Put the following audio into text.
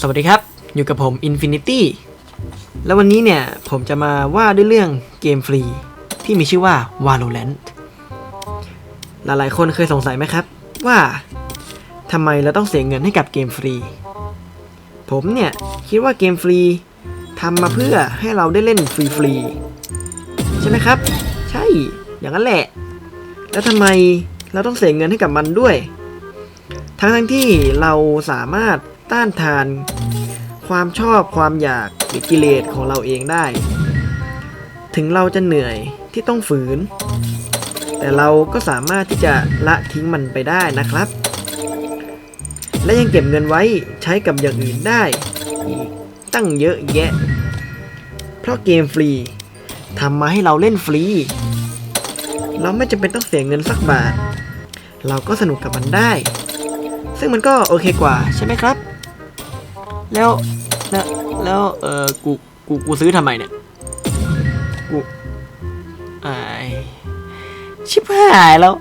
สวัสดีครับ อยู่กับผม Infinity แล้ววันนี้เนี่ย ผมจะมาว่าด้วยเรื่องเกมฟรี ที่มีชื่อว่า Valorant หลายๆคนเคยสงสัยไหมครับ ว่าทำไมเราต้องเสียเงินให้กับเกมฟรี ผมเนี่ย คิดว่าเกมฟรีทำมาเพื่อให้เราได้เล่นฟรีๆใช่ไหมครับ ใช่อย่างนั้นแหละ แล้วทำไมเราต้องเสียเงินให้กับมันด้วย ทั้งทั้งที่เราสามารถ ต้านทาน ความชอบความอยากหรือกิเลสของเราเองได้ ถึงเราจะเหนื่อยที่ต้องฝืน แต่เราก็สามารถที่จะละทิ้งมันไปได้นะครับ และยังเก็บเงินไว้ใช้กับอย่างอื่นได้ อีกตั้งเยอะแยะ เพราะเกมฟรีทำมาให้เราเล่นฟรี เราไม่จำเป็นต้องเสียเงินสักบาท เราก็สนุกกับมันได้ ซึ่งมันก็โอเคกว่าใช่ไหมครับ แล้วแล้วแล้วเออกูกูกูซื้อทำไมเนี่ยกูไอชิบหายแล้ว